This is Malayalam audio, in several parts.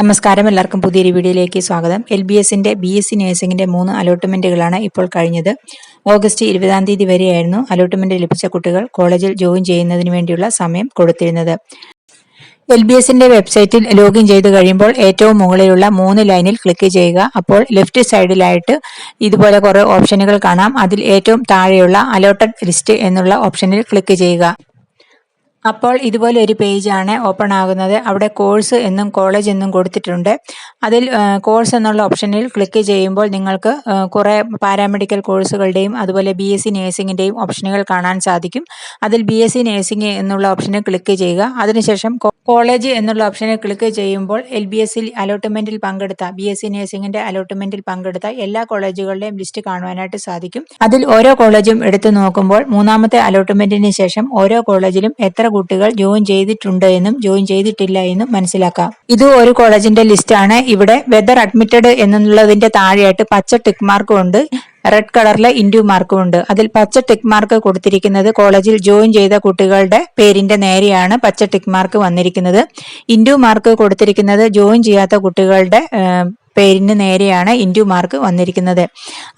നമസ്കാരം. എല്ലാവർക്കും പുതിയൊരു വീഡിയോയിലേക്ക് സ്വാഗതം. എൽ ബി എസിന്റെ ബി എസ് സി നഴ്സിംഗിന്റെ മൂന്ന് അലോട്ട്മെന്റുകളാണ് ഇപ്പോൾ കഴിഞ്ഞത്. ഓഗസ്റ്റ് ഇരുപതാം തീയതി വരെയായിരുന്നു അലോട്ട്മെന്റ് ലഭിച്ച കുട്ടികൾ കോളേജിൽ ജോയിൻ ചെയ്യുന്നതിന് വേണ്ടിയുള്ള സമയം കൊടുത്തിരുന്നത്. എൽ ബി എസിന്റെ വെബ്സൈറ്റിൽ ലോഗിൻ ചെയ്ത് കഴിയുമ്പോൾ ഏറ്റവും മുകളിലുള്ള മൂന്ന് ലൈനിൽ ക്ലിക്ക് ചെയ്യുക. അപ്പോൾ ലെഫ്റ്റ് സൈഡിലായിട്ട് ഇതുപോലെ കുറേ ഓപ്ഷനുകൾ കാണാം. അതിൽ ഏറ്റവും താഴെയുള്ള അലോട്ടഡ് ലിസ്റ്റ് എന്നുള്ള ഓപ്ഷനിൽ ക്ലിക്ക് ചെയ്യുക. അപ്പോൾ ഇതുപോലെ ഒരു പേജാണ് ഓപ്പൺ ആകുന്നത്. അവിടെ കോഴ്സ് എന്നും കോളേജ് എന്നും കൊടുത്തിട്ടുണ്ട്. അതിൽ കോഴ്സ് എന്നുള്ള ഓപ്ഷനിൽ ക്ലിക്ക് ചെയ്യുമ്പോൾ നിങ്ങൾക്ക് കുറേ പാരാമെഡിക്കൽ കോഴ്സുകളുടെയും അതുപോലെ ബി എസ് സി നേഴ്സിങ്ങിന്റെയും ഓപ്ഷനുകൾ കാണാൻ സാധിക്കും. അതിൽ ബി എസ് സി നേഴ്സിംഗ് എന്നുള്ള ഓപ്ഷനിൽ ക്ലിക്ക് ചെയ്യുക. അതിനുശേഷം കോളേജ് എന്നുള്ള ഓപ്ഷനിൽ ക്ലിക്ക് ചെയ്യുമ്പോൾ എൽ ബി എസ് സി അലോട്ട്മെന്റിൽ പങ്കെടുത്ത ബി എസ് സി നേഴ്സിംഗിന്റെ അലോട്ട്മെന്റിൽ പങ്കെടുത്ത എല്ലാ കോളേജുകളുടെയും ലിസ്റ്റ് കാണുവാനായിട്ട് സാധിക്കും. അതിൽ ഓരോ കോളേജും എടുത്തു നോക്കുമ്പോൾ മൂന്നാമത്തെ അലോട്ട്മെന്റിന് ശേഷം ഓരോ കോളേജിലും എത്ര കുട്ടികൾ ജോയിൻ ചെയ്തിട്ടുണ്ട് എന്നും ജോയിൻ ചെയ്തിട്ടില്ല എന്നും മനസ്സിലാക്കാം. ഇത് ഒരു കോളേജിന്റെ ലിസ്റ്റ് ആണ്. ഇവിടെ വെദർ അഡ്മിറ്റഡ് എന്നുള്ളതിന്റെ താഴെയായിട്ട് പച്ച ടിക്ക് മാർക്കും ഉണ്ട്. റെഡ് കളറിലെ ഇൻഡ്യൂ മാർക്കും ഉണ്ട്. അതിൽ പച്ച ടിക്ക് മാർക്ക് കൊടുത്തിരിക്കുന്നത് കോളേജിൽ ജോയിൻ ചെയ്ത കുട്ടികളുടെ പേരിന്റെ നേരെയാണ് പച്ച ടിക്ക് മാർക്ക് വന്നിരിക്കുന്നത്. ഇൻഡ്യൂ മാർക്ക് കൊടുത്തിരിക്കുന്നത് ജോയിൻ ചെയ്യാത്ത കുട്ടികളുടെ പേരിന് നേരെയാണ് ഇൻഡു മാർക്ക് വന്നിരിക്കുന്നത്.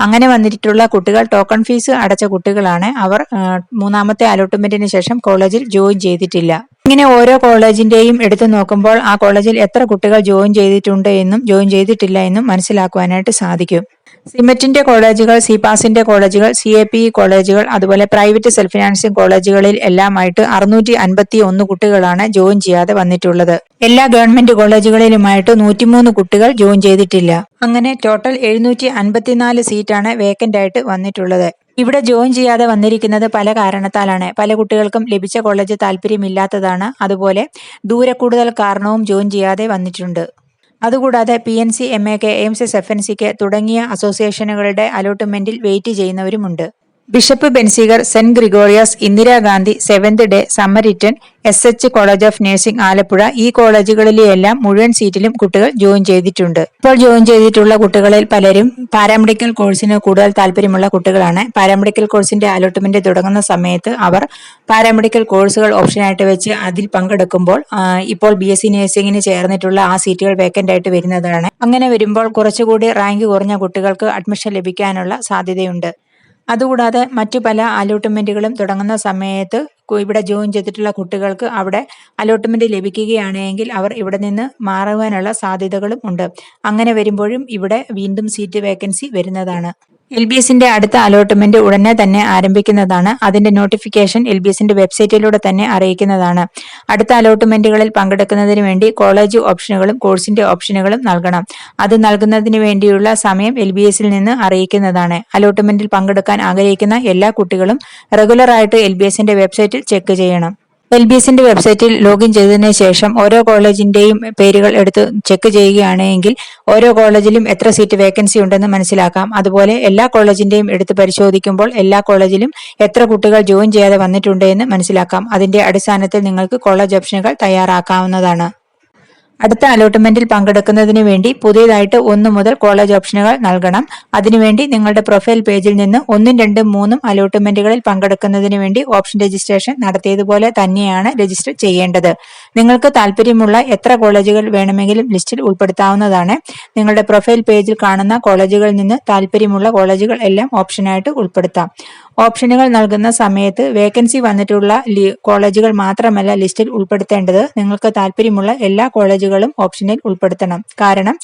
അങ്ങനെ വന്നിട്ടുള്ള കുട്ടികൾ ടോക്കൺ ഫീസ് അടച്ച കുട്ടികളാണ്. അവർ മൂന്നാമത്തെ അലോട്ട്മെന്റിന് ശേഷം കോളേജിൽ ജോയിൻ ചെയ്തിട്ടില്ല. ഇങ്ങനെ ഓരോ കോളേജിന്റെയും എടുത്തു നോക്കുമ്പോൾ ആ കോളേജിൽ എത്ര കുട്ടികൾ ജോയിൻ ചെയ്തിട്ടുണ്ട് എന്നും ജോയിൻ ചെയ്തിട്ടില്ല എന്നും മനസ്സിലാക്കുവാനായിട്ട് സാധിക്കും. സിമെറ്റിന്റെ കോളേജുകൾ സിപാസിന്റെ കോളേജുകൾ സി എ പി കോളേജുകൾ അതുപോലെ പ്രൈവറ്റ് സെൽഫ് ഫിനാൻസിംഗ് കോളേജുകളിൽ എല്ലാമായിട്ട് അറുന്നൂറ്റി അൻപത്തി ഒന്ന് കുട്ടികളാണ് ജോയിൻ ചെയ്യാതെ വന്നിട്ടുള്ളത്. എല്ലാ ഗവൺമെന്റ് കോളേജുകളിലുമായിട്ട് നൂറ്റിമൂന്ന് കുട്ടികൾ ജോയിൻ ചെയ്തിട്ടില്ല. അങ്ങനെ ടോട്ടൽ എഴുന്നൂറ്റി അൻപത്തിനാല് സീറ്റാണ് വേക്കന്റ് ആയിട്ട് വന്നിട്ടുള്ളത്. ഇവിടെ ജോയിൻ ചെയ്യാതെ വന്നിരിക്കുന്നത് പല കാരണത്താലാണ്. പല കുട്ടികൾക്കും ലഭിച്ച കോളേജ് താല്പര്യമില്ലാത്തതാണ്. അതുപോലെ ദൂരെ കൂടുതൽ കാരണവും ജോയിൻ ചെയ്യാതെ വന്നിട്ടുണ്ട്. അതുകൂടാതെ P N C M A K AIIMS F N സിക്ക് തുടങ്ങിയ അസോസിയേഷനുകളുടെ അലോട്ട്മെന്റിൽ wait ചെയ്യുന്നവരുമുണ്ട്. Bishop Benziger saint Gregorios Indira Gandhi seventh day Samaritan S H college of nursing Alappuzha. ഈ കോളേജുകളിലെല്ലാം മുഴുവൻ സീറ്റിലും കുട്ടികൾ ജോയിൻ ചെയ്തിട്ടുണ്ട്. ഇപ്പോൾ ജോയിൻ ചെയ്തിട്ടുള്ള കുട്ടികളിൽ പലരും പാരാമെഡിക്കൽ കോഴ്സിന് കൂടുതൽ താല്പര്യമുള്ള കുട്ടികളാണ്. പാരാമെഡിക്കൽ കോഴ്സിന്റെ അലോട്ട്മെന്റ് തുടങ്ങുന്ന സമയത്ത് അവർ പാരാമെഡിക്കൽ കോഴ്സുകൾ ഓപ്ഷനായിട്ട് വെച്ച് അതിൽ പങ്കെടുക്കുമ്പോൾ ഇപ്പോൾ ബി എസ് സി നഴ്സിംഗിന് ചേർന്നിട്ടുള്ള ആ സീറ്റുകൾ വേക്കന്റ് ആയിട്ട് വരുന്നതാണ്. അങ്ങനെ വരുമ്പോൾ കുറച്ചുകൂടി റാങ്ക് കുറഞ്ഞ കുട്ടികൾക്ക് അഡ്മിഷൻ ലഭിക്കാനുള്ള സാധ്യതയുണ്ട്. അതുകൂടാതെ മറ്റു പല അലോട്ട്മെന്റുകളും തുടങ്ങുന്ന സമയത്ത് ഇവിടെ ജോയിൻ ചെയ്തിട്ടുള്ള കുട്ടികൾക്ക് അവിടെ അലോട്ട്മെന്റ് ലഭിക്കുകയാണെങ്കിൽ അവർ ഇവിടെ നിന്ന് മാറുവാനുള്ള സാധ്യതകളും ഉണ്ട്. അങ്ങനെ വരുമ്പോഴും ഇവിടെ വീണ്ടും സീറ്റ് വേക്കൻസി വരുന്നതാണ്. എൽ ബി എസിന്റെ അടുത്ത അലോട്ട്മെന്റ് ഉടനെ തന്നെ ആരംഭിക്കുന്നതാണ്. അതിന്റെ നോട്ടിഫിക്കേഷൻ എൽ ബി എസിന്റെ വെബ്സൈറ്റിലൂടെ തന്നെ അറിയിക്കുന്നതാണ്. അടുത്ത അലോട്ട്മെന്റുകളിൽ പങ്കെടുക്കുന്നതിന് വേണ്ടി കോളേജ് ഓപ്ഷനുകളും കോഴ്സിന്റെ ഓപ്ഷനുകളും നൽകണം. അത് നൽകുന്നതിന് വേണ്ടിയുള്ള സമയം എൽ ബി എസിൽ നിന്ന് അറിയിക്കുന്നതാണ്. അലോട്ട്മെന്റിൽ പങ്കെടുക്കാൻ ആഗ്രഹിക്കുന്ന എല്ലാ കുട്ടികളും റെഗുലറായിട്ട് എൽ ബി എസിന്റെ വെബ്സൈറ്റിൽ ചെക്ക് ചെയ്യണം. എൽ ബി എസിന്റെ വെബ്സൈറ്റിൽ ലോഗിൻ ചെയ്തതിന് ശേഷം ഓരോ കോളേജിന്റെയും പേരുകൾ എടുത്ത് ചെക്ക് ചെയ്യുകയാണെങ്കിൽ ഓരോ കോളേജിലും എത്ര സീറ്റ് വേക്കൻസി ഉണ്ടെന്ന് മനസ്സിലാക്കാം. അതുപോലെ എല്ലാ കോളേജിന്റെയും എടുത്ത് പരിശോധിക്കുമ്പോൾ എല്ലാ കോളേജിലും എത്ര കുട്ടികൾ ജോയിൻ ചെയ്യാതെ വന്നിട്ടുണ്ട് എന്ന് മനസ്സിലാക്കാം. അതിന്റെ അടിസ്ഥാനത്തിൽ നിങ്ങൾക്ക് കോളേജ് ഓപ്ഷനുകൾ തയ്യാറാക്കാവുന്നതാണ്. അടുത്ത അലോട്ട്മെന്റിൽ പങ്കെടുക്കുന്നതിന് വേണ്ടി പുതിയതായിട്ട് ഒന്ന് മുതൽ കോളേജ് ഓപ്ഷനുകൾ നൽകണം. അതിനുവേണ്ടി നിങ്ങളുടെ പ്രൊഫൈൽ പേജിൽ നിന്ന് ഒന്നും രണ്ടും മൂന്നും അലോട്ട്മെന്റുകളിൽ പങ്കെടുക്കുന്നതിന് വേണ്ടി ഓപ്ഷൻ രജിസ്ട്രേഷൻ നടത്തിയതുപോലെ തന്നെയാണ് രജിസ്റ്റർ ചെയ്യേണ്ടത്. നിങ്ങൾക്ക് താല്പര്യമുള്ള എത്ര കോളേജുകൾ വേണമെങ്കിലും ലിസ്റ്റിൽ ഉൾപ്പെടുത്താവുന്നതാണ്. നിങ്ങളുടെ പ്രൊഫൈൽ പേജിൽ കാണുന്ന കോളേജുകളിൽ നിന്ന് താല്പര്യമുള്ള കോളേജുകൾ എല്ലാം ഓപ്ഷനായിട്ട് ഉൾപ്പെടുത്താം. ഓപ്ഷനുകൾ നൽകുന്ന സമയത്ത് വേക്കൻസി വന്നിട്ടുള്ള കോളേജുകൾ മാത്രമല്ല ലിസ്റ്റിൽ ഉൾപ്പെടുത്തേണ്ടത്. നിങ്ങൾക്ക് താല്പര്യമുള്ള എല്ലാ കോളേജുകളും ഓപ്ഷനിൽ ഉൾപ്പെടുത്തണം. കാരണം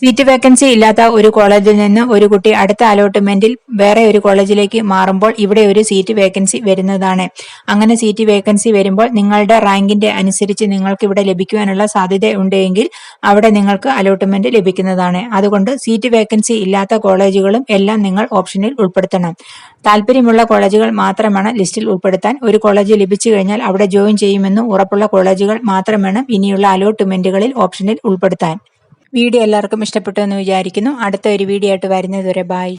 സീറ്റ് വേക്കൻസി ഇല്ലാത്ത ഒരു കോളേജിൽ നിന്ന് ഒരു കുട്ടി അടുത്ത അലോട്ട്മെന്റിൽ വേറെ ഒരു കോളേജിലേക്ക് മാറുമ്പോൾ ഇവിടെ ഒരു സീറ്റ് വേക്കൻസി വരുന്നതാണ്. അങ്ങനെ സീറ്റ് വേക്കൻസി വരുമ്പോൾ നിങ്ങളുടെ റാങ്കിന്റെ അനുസരിച്ച് നിങ്ങൾക്ക് ഇവിടെ ലഭിക്കുവാനുള്ള സാധ്യത ഉണ്ടെങ്കിൽ അവിടെ നിങ്ങൾക്ക് അലോട്ട്മെന്റ് ലഭിക്കുന്നതാണ്. അതുകൊണ്ട് സീറ്റ് വേക്കൻസി ഇല്ലാത്ത കോളേജുകളും എല്ലാം നിങ്ങൾ ഓപ്ഷനിൽ ഉൾപ്പെടുത്തണം. താല്പര്യമുള്ള കോളേജുകൾ മാത്രമാണ് ലിസ്റ്റിൽ ഉൾപ്പെടുത്താൻ. ഒരു കോളേജ് ലഭിച്ചു കഴിഞ്ഞാൽ അവിടെ ജോയിൻ ചെയ്യുമെന്ന് ഉറപ്പുള്ള കോളേജുകൾ മാത്രമാണ് ഇനിയുള്ള അലോട്ട്മെന്റുകളിൽ ഓപ്ഷനിൽ ഉൾപ്പെടുത്താൻ. വീഡിയോ എല്ലാവർക്കും ഇഷ്ടപ്പെട്ടു എന്ന് വിചാരിക്കുന്നു. അടുത്ത ഒരു വീഡിയോ ആയിട്ട് വരുന്നതുവരെ ബായ്